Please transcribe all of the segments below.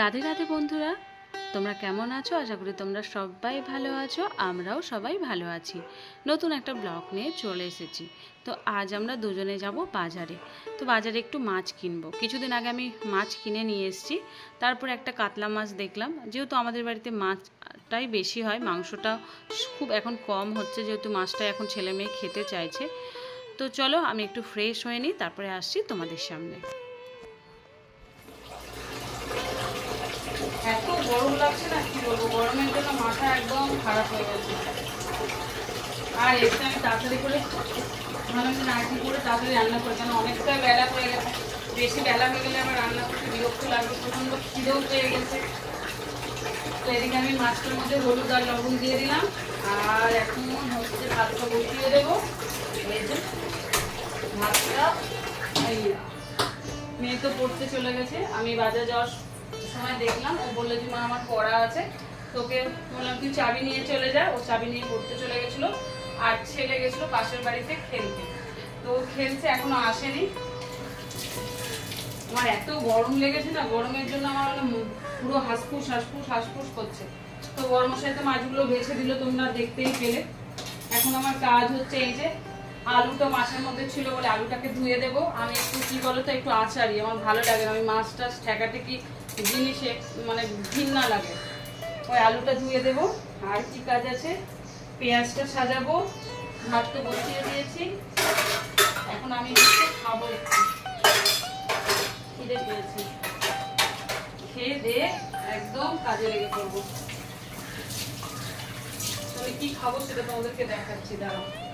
রাধে রাধে বন্ধুরা, তোমরা কেমন আছো? আশা করি তোমরা সবাই ভালো আছো, আমরাও সবাই ভালো আছি। নতুন একটা ব্লগ নিয়ে চলে এসেছি। তো আজ আমরা দুজনে যাব বাজারে। তো বাজারে একটু মাছ কিনবো। কিছুদিন আগে আমি মাছ কিনে নিয়ে এসেছি। তারপর একটা কাতলা মাছ দেখলাম। যেহেতু আমাদের বাড়িতে মাছটাই বেশি হয়, মাংসটা খুব এখন কম হচ্ছে, যেহেতু মাছটা এখন ছেলে মেয়ে খেতে চাইছে। তো চলো আমি একটু ফ্রেশ হয়ে নিই, তারপরে আসছি তোমাদের সামনে। এত গরম লাগছে না, কি বলব? গরমের জন্য মাথা একদম খারাপ হয়ে গেছে। আর এসে আমি তাড়াতাড়ি করে ভালো আমি নাইটি করে তাড়াতাড়ি রান্না করি, কেন অনেকটা বেলা হয়ে গেছে। বেশি বেলা হয়ে গেলে আমার রান্না করতে বিরক্ত লাগবে প্রচণ্ড খিদেও পেয়ে গেছে। তো এদিকে আমি মাছটার মধ্যে হলুদ আর লবণ দিয়ে দিলাম, আর এখন হচ্ছে ভাতটা বসিয়ে দেবো। এই যে ভাতটা মেয়ে তো পড়তে চলে গেছে, আমি বাজার যাওয়ার সময় দেখলাম, ও বলল যে, মা, আমার পড়া আছে। তোকে বললাম, তুই চাবি নিয়ে চলে যা। ও চাবি নিয়ে পড়তে চলে গেছিল আর ছেলে গেছিল পাশের বাড়িতে খেলতে। তো খেলছে, এখনও আসেনি। আমার এত গরম লেগেছে না, গরমের জন্য আমার মানে পুরো হাসফুস হাসফুস হাসফুস করছে। তো গরম সাথে মাছগুলো ভেসে দিল, তোমরা দেখতেই পেলে। এখন আমার কাজ হচ্ছে এই যে আলুটা মাছের মধ্যে ছিল বলে আলুটাকে ধুয়ে দেবো। আমি একটু, কি বলো তো একটু আচারি। আমার ভালো লাগে আমি মাছ টাছ ঠেকাতে কি জিনিসে মানে ঘিন্না লাগে। ওই আলুটা ধুয়ে দেব, আর কি কাজ আছে, পেঁয়াজটা সাজাবো ভাতটা বসিয়ে দিয়েছি। এখন আমি খাব একটু। খিদে পেয়েছি। খেয়ে দিয়ে একদম কাজে লেগে পড়ব। তবে কি খাব সেটা তোমাদেরকে দেখাচ্ছি, দাঁড়াও।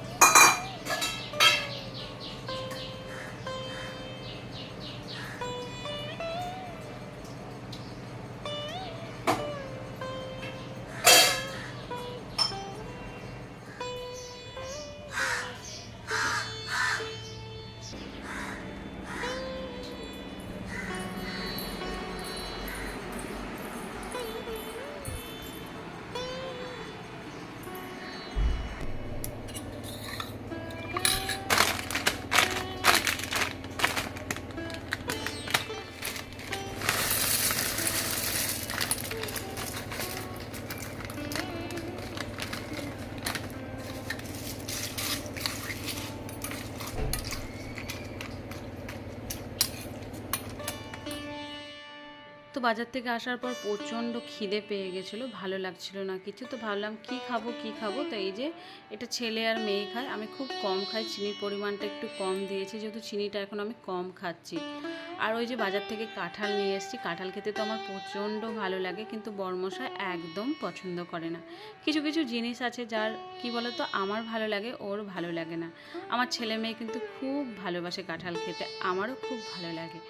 বাজার থেকে আসার পর প্রচণ্ড খিদে পেয়ে গেছিল, ভালো লাগছিল না কিছু। তো ভাবলাম কি খাব কি খাব? তো এই যে এটা ছেলে আর মেয়ে খায়, আমি খুব কম খাই, চিনির পরিমাণটা একটু কম দিয়েছি, যেহেতু চিনিটা এখন আমি কম খাচ্ছি। আর ওই যে বাজার থেকে কাঁঠাল নিয়ে এসেছি, কাঁঠাল খেতে তো আমার প্রচণ্ড ভালো লাগে, কিন্তু বর্মশা একদম পছন্দ করে না। কিছু কিছু জিনিস আছে যার, কি বলতো, আমার ভালো লাগে, ওর ভালো লাগে না। আমার ছেলে মেয়ে কিন্তু খুব ভালোবাসে কাঁঠাল খেতে, আমারও খুব ভালো লাগে।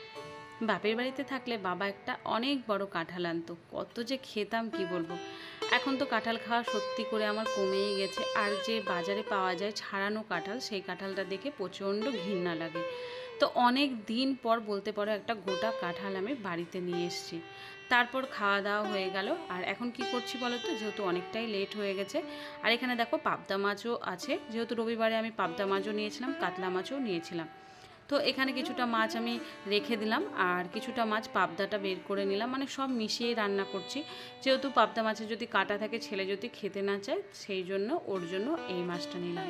বাপের বাড়িতে থাকলে বাবা একটা অনেক বড় কাঁঠাল আনতো। কত যে খেতাম, কি বলব? এখন তো কাঁঠাল খাওয়া সত্যি করে আমার কমেই গেছে। আর যে বাজারে পাওয়া যায় ছাড়ানো কাঁঠাল, সেই কাঁঠালটা দেখে প্রচণ্ড ঘৃণা লাগে। তো অনেক দিন পর বলতে পারো একটা গোটা কাঁঠাল আমি বাড়িতে নিয়ে এসেছি। তারপর খাওয়া দাওয়া হয়ে গেল। আর এখন কি করছি বলো তো? যেহেতু অনেকটাই লেট হয়ে গেছে। আর এখানে দেখো পাবদা মাছও আছে। যেহেতু রবিবারে আমি পাবদা মাছও নিয়েছিলাম, কাতলা মাছও নিয়েছিলাম। তো এখানে কিছুটা মাছ আমি রেখে দিলাম আর কিছুটা মাছ পাবদাটা বের করে নিলাম। মানে সব মিশিয়ে রান্না করছি। যেহেতু পাবদা মাছে যদি কাটা থাকে, ছেলে যদি খেতে না চায়, সেই জন্য ওর জন্য এই মাছটা নিলাম।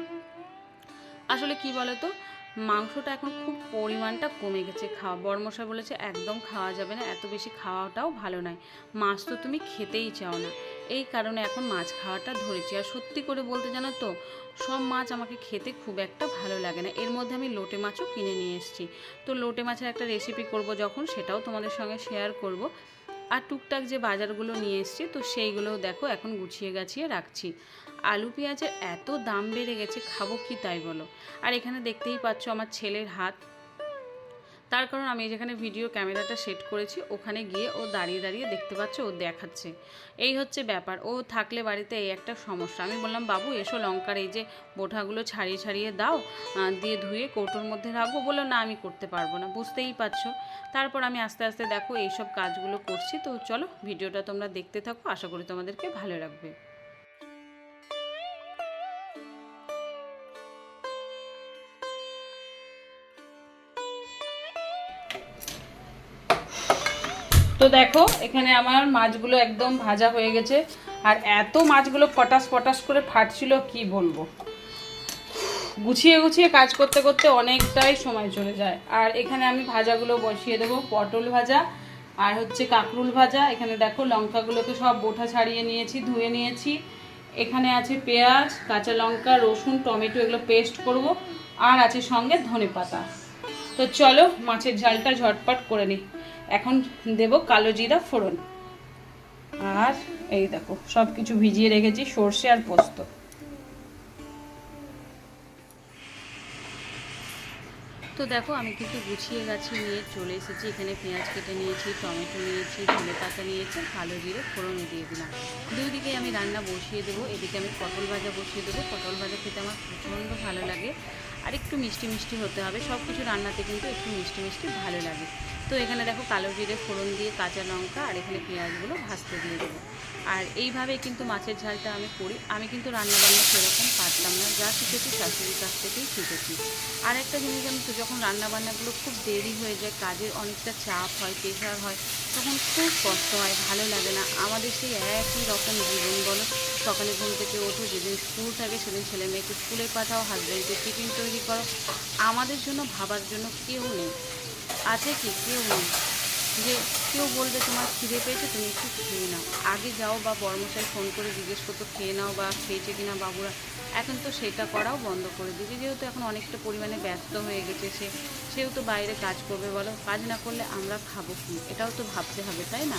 আসলে কি বলতো মাংসটা এখন খুব পরিমাণটা কমে গেছে। খাওয়া বড়মশাই বলেছে, একদম খাওয়া যাবে না, এত বেশি খাওয়াটাও ভালো নয়। মাছ তো তুমি খেতেই চাও না। এই কারণে এখন মাছ খাওয়াটা ধরেছি। আর সত্যি করে বলতে জানো তো, সব মাছ আমাকে খেতে খুব একটা ভালো লাগে না। এর মধ্যে আমি লোটে মাছও কিনে নিয়ে এসেছি। তো লোটে মাছের একটা রেসিপি করব যখন, সেটাও তোমাদের সঙ্গে শেয়ার করব। আর টুকটাক যে বাজারগুলো নিয়ে এসেছি, তো সেইগুলোও দেখো, এখন গুছিয়ে গাছিয়ে রাখছি। আলু পেঁয়াজের এত দাম বেড়ে গেছে, খাব কি তাই বলো? আর এখানে দেখতেই পাচ্ছ আমার ছেলের হাত। তার কারণ আমি যেখানে ভিডিও ক্যামেরাটা সেট করেছি, ওখানে গিয়ে ও দাঁড়িয়ে দাঁড়িয়ে দেখতে পাচ্ছে, ও দেখাচ্ছে। এই হচ্ছে ব্যাপার। ও থাকলে বাড়িতে এই একটা সমস্যা। আমি বললাম, বাবু, এসো লঙ্কার এই যে বোঠাগুলো ছাড়িয়ে ছাড়িয়ে দাও দিয়ে ধুয়ে কৌটোর মধ্যে রাখব। বলল, না, আমি করতে পারব না। বুঝতেই পারছ। তারপর আমি আস্তে আস্তে দেখো, এইসব কাজগুলো করছি। তো চলো ভিডিওটা তোমরা দেখতে থাকো। আশা করি তোমাদেরকে ভালো লাগবে। তো দেখো, এখানে আমার মাছগুলো একদম ভাজা হয়ে গেছে। আর এত মাছগুলো ফটাস ফটাস করে ফাটছিল, কি বলব? গুছিয়ে গুছিয়ে কাজ করতে করতে অনেকটাই সময় চলে যায়। আর এখানে আমি ভাজাগুলো বসিয়ে দেবো, পটল ভাজা আর হচ্ছে কাঁকরুল ভাজা। এখানে দেখো, লঙ্কাগুলোকে সব বোঠা ছাড়িয়ে নিয়েছি, ধুয়ে নিয়েছি। এখানে আছে পেঁয়াজ, কাঁচা লঙ্কা, রসুন, টমেটো, এগুলো পেস্ট করব। আর আছে সঙ্গে ধনে পাতা তো চলো, মাছের ঝালটা ঝটপট করে নিই। এখন দেব কালো জিরা ফোড়ন। আর এই দেখো সব কিছু ভিজিয়ে রেখেছি, সর্ষে আর পোস্ত। তো দেখো, আমি কিন্তু গুছিয়ে গাছি নিয়ে চলে এসেছি। এখানে পেঁয়াজ কেটে নিয়েছি, টমেটো নিয়েছি, ধনে পাতা নিয়েছি, কালো জিরে ফোড়নে দিয়ে দিলাম। দুই দিকে আমি রান্না বসিয়ে দেবো, এদিকে আমি পটল ভাজা বসিয়ে দেবো। পটল ভাজা খেতে আমার প্রচণ্ড ভালো লাগে। আর একটু মিষ্টি মিষ্টি হতে হবে। সব কিছু রান্নাতে কিন্তু একটু মিষ্টি মিষ্টি ভালো লাগে। তো এখানে দেখো কালো জিরে ফোড়ন দিয়ে কাঁচা লঙ্কা আর এখানে পেঁয়াজগুলো ভাজতে দিয়ে দেবো। আর এইভাবে কিন্তু মাছের ঝালটা আমি করি। আমি কিন্তু রান্নাবান্না সেরকম পারতাম না, যা শিখেছি শাশুড়ির কাছ থেকেই শিখেছি। আর একটা জিনিস আমি যখন রান্নাবান্নাগুলো খুব দেরি হয়ে যায়, কাজের অনেকটা চাপ হয়, প্রেশার হয়, তখন খুব কষ্ট হয়, ভালো লাগে না। আমাদের সেই একই রকম জীবন, বলো? সকালে ঘুম থেকে ওঠো, যেদিন স্কুল থাকে, সেদিন ছেলে মেয়েকে স্কুলে পাঠাও হাজব্যান্ডকে টিফিন তৈরি করো। আমাদের জন্য, ভাবার জন্য কেউ নেই। আছে কি? কেউ নেই। যে কেউ বলবে, তোমার খিদে পেয়েছে, তুমি একটু খেয়ে নাও। আগে যাও বা বর্মশাই ফোন করে জিজ্ঞেস করতো, খেয়ে নাও বা খেয়েছে কিনা বাবুরা? এখন তো সেটা করাও বন্ধ করে দিয়েছে। যেহেতু এখন অনেকটা পরিমাণে ব্যস্ত হয়ে গেছে সে, সেও তো বাইরে কাজ করবে বলো। কাজ না করলে আমরা খাব কি? এটাও তো ভাবতে হবে, তাই না?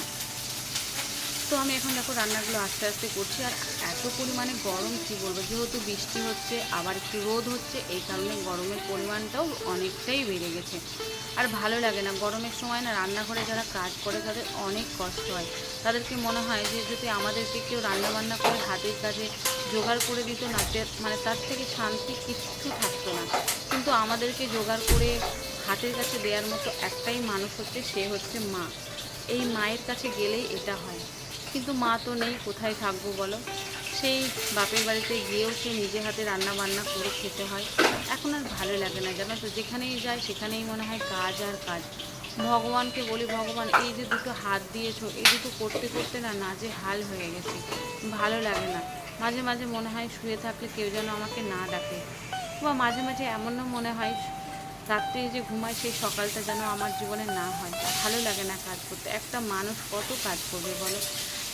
তো আমি এখন দেখো রান্নাগুলো আস্তে আস্তে করছি, আর এত পরিমাণে গরম কি বলব? যেহেতু বৃষ্টি হচ্ছে, আবার একটু রোদ হচ্ছে, এই কারণে গরমের পরিমাণটাও অনেকটাই বেড়ে গেছে। আর ভালো লাগে না, গরমের সময় না রান্নাঘরে যারা কাজ করে তাদের অনেক কষ্ট হয়। তাদেরকে মনে হয় যে যদি আমাদেরকে কেউ রান্নাবান্না করে হাতের কাজে জোগাড় করে দিত না মানে তার থেকে শান্তি কিচ্ছু থাকতো না। কিন্তু আমাদেরকে জোগাড় করে হাতের কাছে দেওয়ার মতো একটাই মানুষ হচ্ছে, সে হচ্ছে মা। এই মায়ের কাছে গেলেই এটা হয়। কিন্তু মা তো নেই, কোথায় থাকব বলো? সেই বাপের বাড়িতে গিয়েও সে নিজে হাতে রান্না বান্না করে খেতে হয়। এখন আর ভালো লাগে না, জানো তো? যেখানেই যায় সেখানেই মনে হয় কাজ আর কাজ। ভগবানকে বলি, ভগবান, এই যে দুটো হাত দিয়েছ, এই দুটো করতে করতে না নাজে হাল হয়ে গেছে। ভালো লাগে না। মাঝে মাঝে মনে হয় শুয়ে থাকলে কেউ যেন আমাকে না ডাকে। বা মাঝে মাঝে এমনও মনে হয়, রাত্রে যে ঘুমায় সেই সকালটা যেন আমার জীবনে না হয়। ভালো লাগে না কাজ করতে। একটা মানুষ কত কাজ করবে বলো?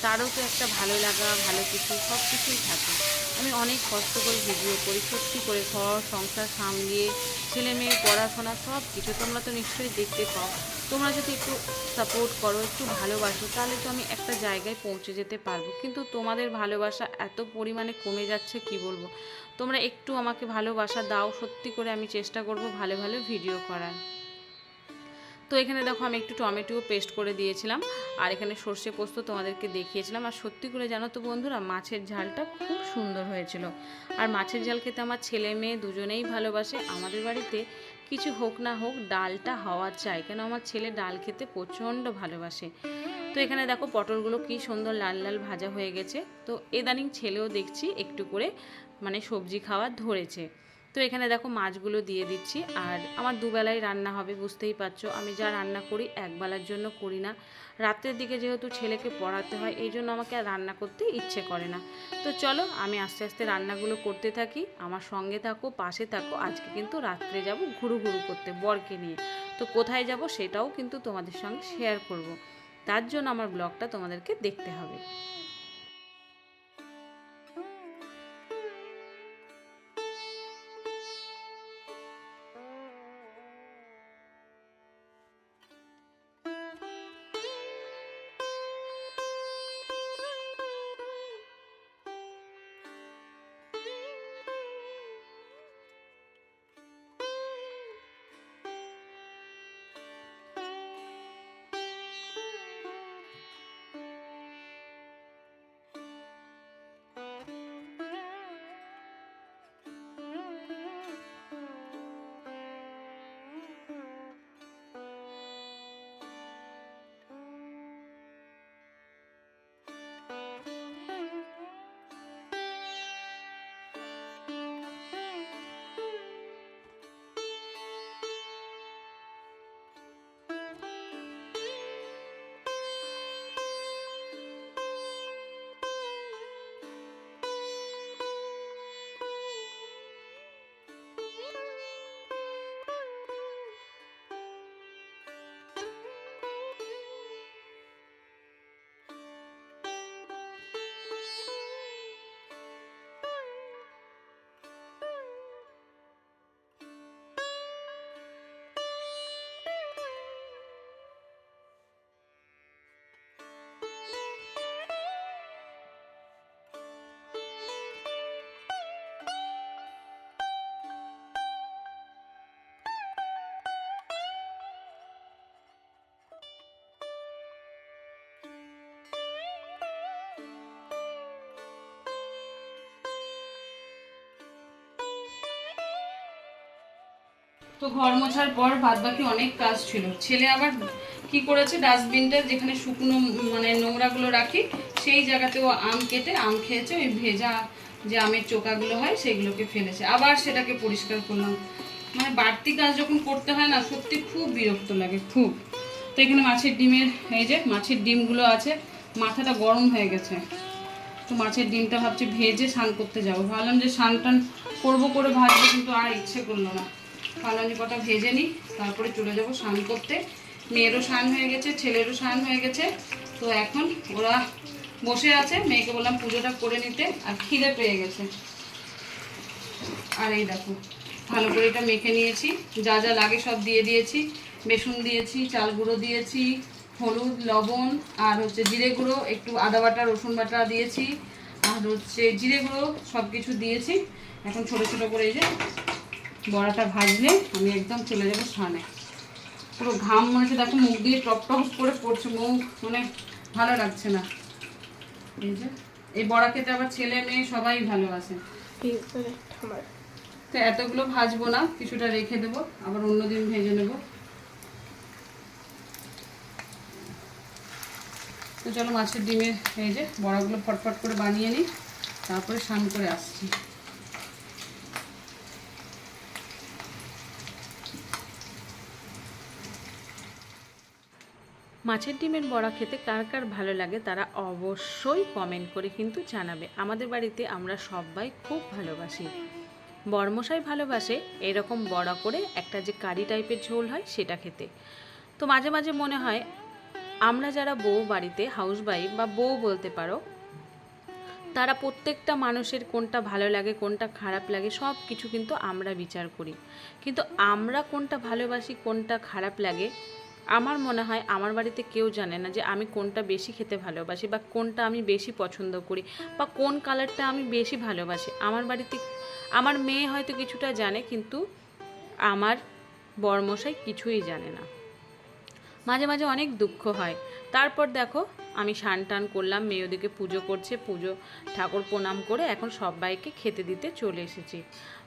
তারও তো একটা ভালো লাগা, ভালো কিছু, সব কিছুই থাকে। আমি অনেক কষ্ট করে ভিডিও করি, সত্যি করে ঘর, সংসার সামলিয়ে, ছেলে মেয়ে, পড়াশোনা, সব কিছু তোমরা তো নিশ্চয়ই দেখতে পাও। তোমরা যদি একটু সাপোর্ট করো, একটু ভালোবাসো, তাহলে তো আমি একটা জায়গায় পৌঁছে যেতে পারব। কিন্তু তোমাদের ভালোবাসা এত পরিমাণে কমে যাচ্ছে, কি বলব? তোমরা একটু আমাকে ভালোবাসা দাও, সত্যি করে আমি চেষ্টা করব ভালো ভালো ভিডিও করার। তো এখানে দেখো আমি একটু টমেটো পেস্ট করে দিয়েছিলাম। আর এখানে সর্ষে পোস্ত তোমাদেরকে দেখিয়েছিলাম। আর সত্যি করে জানো তো বন্ধুরা, মাছের ঝালটা খুব সুন্দর হয়েছিল। আর মাছের ঝাল খেতে আমার ছেলে মেয়ে দুজনেই ভালোবাসে। আমাদের বাড়িতে কিছু হোক না হোক, ডালটা হওয়া চাই। কেন আমার ছেলে ডাল খেতে প্রচণ্ড ভালোবাসে। তো এখানে দেখো পটলগুলো কি সুন্দর লাল লাল ভাজা হয়ে গেছে। তো এদানিং ছেলেও দেখছি একটু করে মানে সবজি খাওয়া ধরেছে। তো এখানে দেখো মাছগুলো দিয়ে দিচ্ছি। আর আমার দুবেলাই রান্না হবে, বুঝতেই পারছ। আমি যা রান্না করি একবেলার জন্য করি না। রাত্রের দিকে যেহেতু ছেলেকে পড়াতে হয়, এই জন্য আমাকে আর রান্না করতে ইচ্ছে করে না। তো চলো, আমি আস্তে আস্তে রান্নাগুলো করতে থাকি। আমার সঙ্গে থাকো, পাশে থাকো। আজকে কিন্তু রাত্রে যাব ঘুরু ঘুরু করতে, বরকে নিয়ে। তো কোথায় যাব সেটাও কিন্তু তোমাদের সঙ্গে শেয়ার করব। তার জন্য আমার ব্লগটা তোমাদেরকে দেখতে হবে। তো ঘর মোছার পর বাদ বাকি অনেক কাজ ছিল। ছেলে আবার কি করেছে? ডাস্টবিনটা যেখানে শুকনো মানে নোংরাগুলো রাখি, সেই জায়গাতেও আম কেটে আম খেয়েছে। ওই ভেজা যে আমের চোকাগুলো হয়, সেগুলোকে ফেলেছে। আবার সেটাকে পরিষ্কার করলাম। মানে বাড়তি কাজ যখন করতে হয় না, সত্যি খুব বিরক্ত লাগে, খুব। তো এখানে মাছের ডিমের, এই যে মাছের ডিমগুলো আছে, মাথাটা গরম হয়ে গেছে। তো মাছের ডিমটা ভাবছি ভেজে স্নান করতে যাব। ভাবলাম যে স্নান টান করব করে ভাজবো, কিন্তু আর ইচ্ছে করল না। যে কটা ভেজে নিই, তারপরে চলে যাব স্নান করতে। মেয়েরও স্নান হয়ে গেছে, ছেলেরও স্নান হয়ে গেছে। তো এখন ওরা বসে আছে, মেয়েকে বললাম পুজোটা করে নিতে, আর খিদে পেয়ে গেছে। আর এই দেখো, ভালো করে এটা মেখে নিয়েছি। যা যা লাগে সব দিয়ে দিয়েছি। বেসন দিয়েছি, চাল গুঁড়ো দিয়েছি, হলুদ, লবণ, আর হচ্ছে জিরে গুঁড়ো, একটু আদা বাটা, রসুন বাটা দিয়েছি, আর হচ্ছে জিরে গুঁড়ো সব কিছু দিয়েছি। এখন ছোট ছোট করে এই যে বড়াটা ভাজলে আমি একদম চলে যাব স্নানে পুরো ঘাম মনে হচ্ছে দেখো মুখ দিয়ে টপ টপ করে পড়ছে মুখ মানে ভালো লাগছে না। এই যে এই বড়া খেতে আবার ছেলে মেয়ে সবাই ভালোবাসে। তো এতগুলো ভাজবো না কিছুটা রেখে দেবো আবার অন্যদিন ভেজে নেব। তো চলো মাছের ডিমের এই যে বড়াগুলো ফটফট করে বানিয়ে নিই তারপরে স্নান করে আসছি। মাছের ডিমের বড়া খেতে কার কার ভালো লাগে তারা অবশ্যই কমেন্ট করে কিন্তু জানাবে। আমাদের বাড়িতে আমরা সবাই খুব ভালোবাসি। বর্মশাই ভালোবাসে এরকম বড়া করে একটা যে কারি টাইপের ঝোল হয় সেটা খেতে। তো মাঝে মাঝে মনে হয় আমরা যারা বউ বাড়িতে হাউস ওয়াইফ বা বউ বলতে পারো, তারা প্রত্যেকটা মানুষের কোনটা ভালো লাগে, কোনটা খারাপ লাগে সব কিছু কিন্তু আমরা বিচার করি। কিন্তু আমরা কোনটা ভালোবাসি, কোনটা খারাপ লাগে আমার মনে হয় আমার বাড়িতে কেউ জানে না যে আমি কোনটা বেশি খেতে ভালোবাসি বা কোনটা আমি বেশি পছন্দ করি বা কোন কালারটা আমি বেশি ভালোবাসি। আমার বাড়িতে, আমার মেয়ে হয়তো কিছুটা জানে কিন্তু আমার বরমশাই কিছুই জানে না। মাঝে মাঝে অনেক দুঃখ হয়। তারপর দেখো আমি স্নান টান করলাম, মেয়ে ওদিকে পুজো করছে, পুজো, ঠাকুর প্রণাম করে এখন সবাইকে খেতে দিতে চলে এসেছি।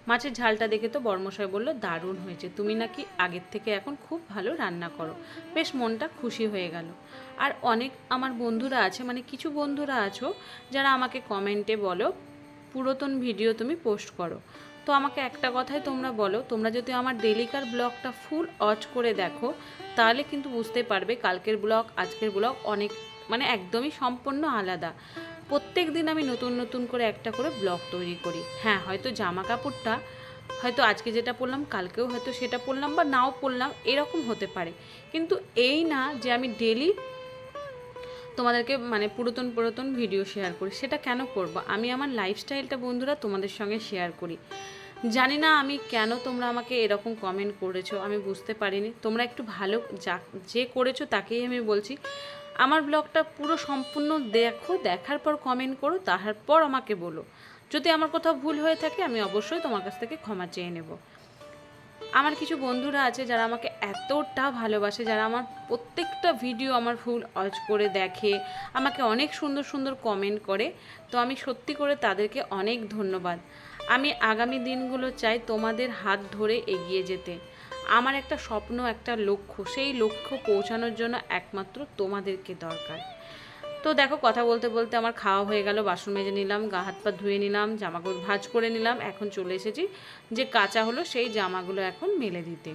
মাছের ঝালটা দেখে তো বর্মশাই বলল, দারুণ হয়েছে। তুমি নাকি আগের থেকে এখন খুব ভালো রান্না করো। বেশ মনটা খুশি হয়ে গেল। আর অনেক আমার বন্ধুরা আছে মানে কিছু বন্ধুরা আছো, যারা আমাকে কমেন্টে বলো, পুরাতন ভিডিও তুমি পোস্ট করো। তো আমাকে একটা কথাই তোমরা বলো, তোমরা যদি আমার ডেলিকার ব্লগটা ফুল অচ করে দেখো, তাহলে কিন্তু বুঝতে পারবে কালকের ব্লগ, আজকের ব্লগ অনেক মানে একদমই সম্পূর্ণ আলাদা। প্রত্যেক দিন আমি নতুন নতুন করে একটা করে ব্লগ তৈরি করি। হ্যাঁ হয়তো জামা কাপড়টা হয়তো আজকে যেটা পরলাম, কালকেও হয়তো সেটা পরলাম বা নাও পরলাম, এরকম হতে পারে। কিন্তু এই না যে আমি ডেলি তোমাদেরকে মানে পুরাতন পুরাতন ভিডিও শেয়ার করি, সেটা কেন করব? আমি আমার লাইফস্টাইলটা বন্ধুরা তোমাদের সঙ্গে শেয়ার করি। জানি না আমি কেন তোমরা আমাকে এরকম কমেন্ট করেছ, আমি বুঝতে পারিনি। তোমরা একটু ভালো যা, যে করেছ তাকেই আমি বলছি। আমার ব্লগটা পুরো সম্পূর্ণ দেখো, দেখার পর কমেন্ট করো তারপর আমাকে বলো। যদি আমার কোথাও ভুল হয়ে থাকে, আমি অবশ্যই তোমার কাছ থেকে ক্ষমা চেয়ে নেব। আমার কিছু বন্ধুরা আছে যারা আমাকে এতটা ভালোবাসে, যারা আমার প্রত্যেকটা ভিডিও আমার ফুল অজ করে দেখে, আমাকে অনেক সুন্দর সুন্দর কমেন্ট করে। তো আমি সত্যি করে তাদেরকে অনেক ধন্যবাদ। আমি আগামী দিনগুলো চাই তোমাদের হাত ধরে এগিয়ে যেতে। আমার একটা স্বপ্ন, একটা লক্ষ্য, সেই লক্ষ্য পৌঁছানোর জন্য একমাত্র তোমাদেরকে দরকার। তো দেখো, কথা বলতে বলতে আমার খাওয়া হয়ে গেল, বাসন মেজে নিলাম, গা হাত পা ধুয়ে নিলাম, জামাগুলো ভাজ করে নিলাম, এখন চলে এসেছি যে কাঁচা হলো সেই জামাগুলো এখন মেলে দিতে।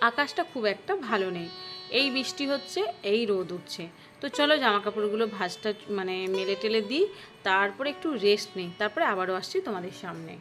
আকাশটা খুব একটা ভালো নেই, এই বৃষ্টি হচ্ছে, এই রোদ উঠছে। তো চলো জামা কাপড়গুলো ভাজটা মানে মেলে টেলে দিই, তারপরে একটু রেস্ট নিই, তারপরে আবারও আসছি তোমাদের সামনে।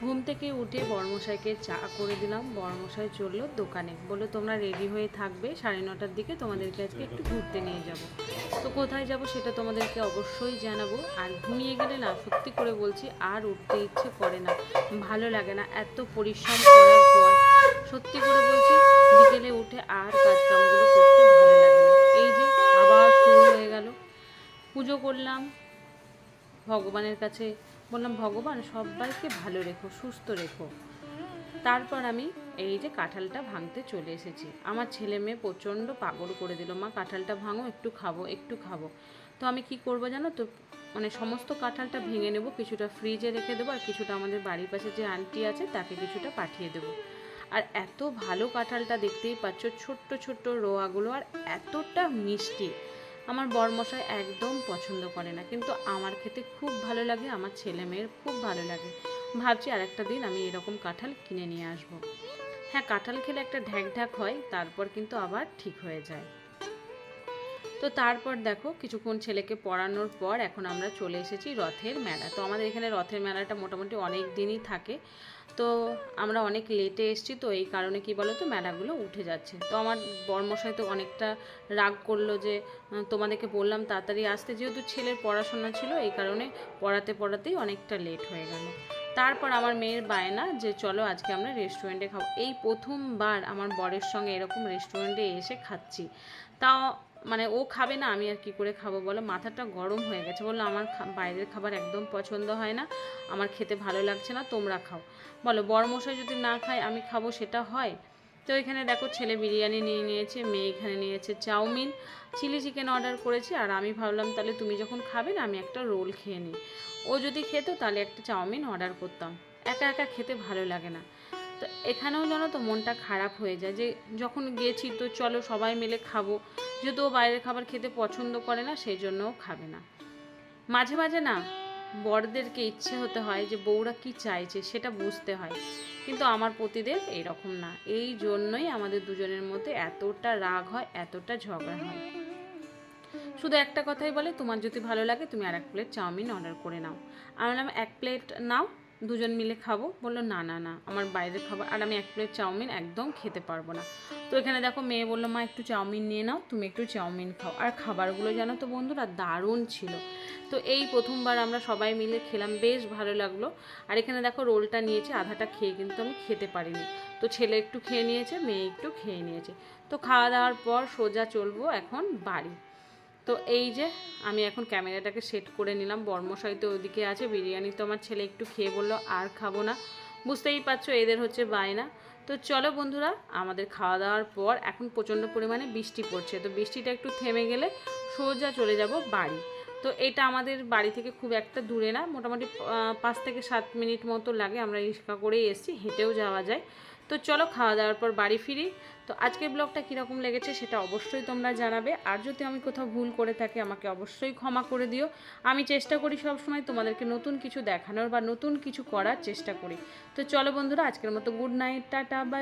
ঘুম থেকে উঠে বড়মশাইকে চা করে দিলাম। বড়মশাই চলল দোকানে। বলল, তোমরা রেডি হয়ে থাকবে, সাড়ে নটার দিকে তোমাদেরকে আজকে একটু ঘুরতে নিয়ে যাব। তো কোথায় যাব সেটা তোমাদেরকে অবশ্যই জানাব। আর ঘুমিয়ে গেলে না, সত্যি করে বলছি, আর উঠতে ইচ্ছে করে না। ভালো লাগে না এত পরিশ্রম করার পর। সত্যি করে বলছি, বিকেলে উঠে আর কাজকামগুলো করতে ভালো লাগে না। এই যে, আবার শুরু হয়ে গেল। পুজো করলাম, ভগবানের কাছে বললাম, ভগবান, সবাইকে ভালো রেখো, সুস্থ রেখো। তারপর আমি এই যে কাঁঠালটা ভাঙতে চলে এসেছি। আমার ছেলে মেয়ে প্রচণ্ড পাগল করে দিল, মা, কাঁঠালটা ভাঙো, একটু খাব একটু খাব। তো আমি কি করব জানো তো মানে সমস্ত কাঁঠালটা ভেঙে নেব, কিছুটা ফ্রিজে রেখে দেবো, আর কিছুটা আমাদের বাড়ির পাশে যে আন্টি আছে, তাকে কিছুটা পাঠিয়ে দেবো। আর এত ভালো কাঁঠালটা দেখতেই পাচ্ছ, ছোট্ট ছোট্ট রোয়াগুলো, আর এতটা মিষ্টি। আমার বরমশাই একদম পছন্দ করে না। কিন্তু আমার খেতে খুব ভালো লাগে, আমার ছেলে মেয়ের খুব ভালো লাগে। ভাবছি আর একটা দিন আমি এরকম কাঁঠাল কিনে নিয়ে আসব। হ্যাঁ কাঁঠাল খেলে একটা ঢ্যাক ঢ্যাক হয়, তারপর কিন্তু আবার ঠিক হয়ে যায়। তো তারপর দেখো কিছুক্ষণ ছেলেকে পড়ানোর পর এখন আমরা চলে এসেছি রথের মেলা। তো আমাদের এখানে রথের মেলাটা মোটামুটি অনেক দিনই থাকে। তো আমরা অনেক লেটে এসেছি, তো এই কারণে কি বলো তো মেলাগুলো উঠে যাচ্ছে। তো আমার বর্মশাই তো অনেকটা রাগ করল যে তোমাদেরকে বললাম তাড়াতাড়ি আসতে। যেহেতু ছেলের পড়াশোনা ছিল, এই কারণে পড়াতে পড়াতেই অনেকটা লেট হয়ে গেল। তারপর আমার মেয়ের বায়না যে, চলো আজকে আমরা রেস্টুরেন্টে খাব। এই প্রথমবার আমার বরের সঙ্গে এরকম রেস্টুরেন্টে এসে খাচ্ছি। তাও মানে ও খাবে না, আমি আর কি করে খাব বলো? মাথাটা গরম হয়ে গেছে। বলল, আমার বাইরের খাবার একদম পছন্দ হয় না। আমার খেতে ভালো লাগছে না, তোমরা খাও। বলো বড়মশাই যদি না খায়, আমি খাব, সেটা হয়? তো এখানে দেখো, ছেলে বিরিয়ানি নিয়ে নিয়েছে, মেয়ে এখানে নিয়েছে চাউমিন। চিলি চিকেন অর্ডার করেছি, আর আমি ভাবলাম, তাহলে তুমি যখন খাবে না, আমি একটা রোল খেয়ে নিই। ও যদি খেত, তাহলে একটা চাউমিন অর্ডার করতাম। একা একা খেতে ভালো লাগে না। তো এখানেও জানো তো, মনটা খারাপ হয়ে যায় যে, যখন গিয়েছি তো চলো সবাই মিলে খাব। যেহেতু ও বাইরের খাবার খেতে পছন্দ করে না, সেই জন্যও খাবে না। মাঝে মাঝে না, বড়দেরকে ইচ্ছে হতে হয় যে বউরা কি চাইছে সেটা বুঝতে হয়। কিন্তু আমার পতিদেব এইরকম না। এই জন্যই আমাদের দুজনের মধ্যে এতটা রাগ হয়, এতটা ঝগড়া হয়। শুধু একটা কথাই বলে, তোমার যদি ভালো লাগে, তুমি আর এক প্লেট চাউমিন অর্ডার করে নাও। আমি বললাম এক প্লেট নাও। দুজন মিলে খাব। বলল, না না না, আমার বাইরের খাবার আর আমি এক প্লেট চাউমিন একদম খেতে পারব না। তো এখানে দেখো মেয়ে বলল, মা, একটু চাউমিন নিয়ে নাও, তুমি একটু চাউমিন খাও। আর খাবারগুলো জানো তো বন্ধুরা, দারুণ ছিল। তো এই প্রথমবার আমরা সবাই মিলে খেলাম, বেশ ভালো লাগল। আর এখানে দেখো রোলটা নিয়েছে, আধাটা খেয়ে কিন্তু আমি খেতে পারিনি। তো ছেলে একটু খেয়ে নিয়েছে, মেয়ে একটু খেয়ে নিয়েছে। তো খাওয়া দাওয়ার পর সোজা চলবো এখন বাড়ি। তো এই যে, আমি এখন ক্যামেরাটাকে সেট করে নিলাম। বর্মশাই তো ওদিকে আছে, বিরিয়ানি তো আমার ছেলে একটু খেয়ে বলল, আর খাব না। বুঝতেই পারছ, এদের হচ্ছে বায়না। তো চলো বন্ধুরা, আমাদের খাওয়া দাওয়ার পর এখন প্রচণ্ড পরিমাণে বৃষ্টি পড়ছে। তো বৃষ্টিটা একটু থেমে গেলে সোজা চলে যাব বাড়ি। তো এটা আমাদের বাড়ি থেকে খুব একটা দূরে না, মোটামুটি পাঁচ থেকে সাত মিনিট মতো লাগে। আমরা রিক্সা করেই এসেছি, হেঁটেও যাওয়া যায়। তো চলো খাওয়া দাওয়ার পর বাড়ি ফিরি। তো আজকের ব্লগটা কীরকম লেগেছে সেটা অবশ্যই তোমরা জানাবে। আর যদি আমি কোথাও ভুল করে থাকি, আমাকে অবশ্যই ক্ষমা করে দিও। আমি চেষ্টা করি সবসময় তোমাদেরকে নতুন কিছু দেখানোর বা নতুন কিছু করার চেষ্টা করি। তো চলো বন্ধুরা, আজকের মতো গুড নাইট টাটা বাই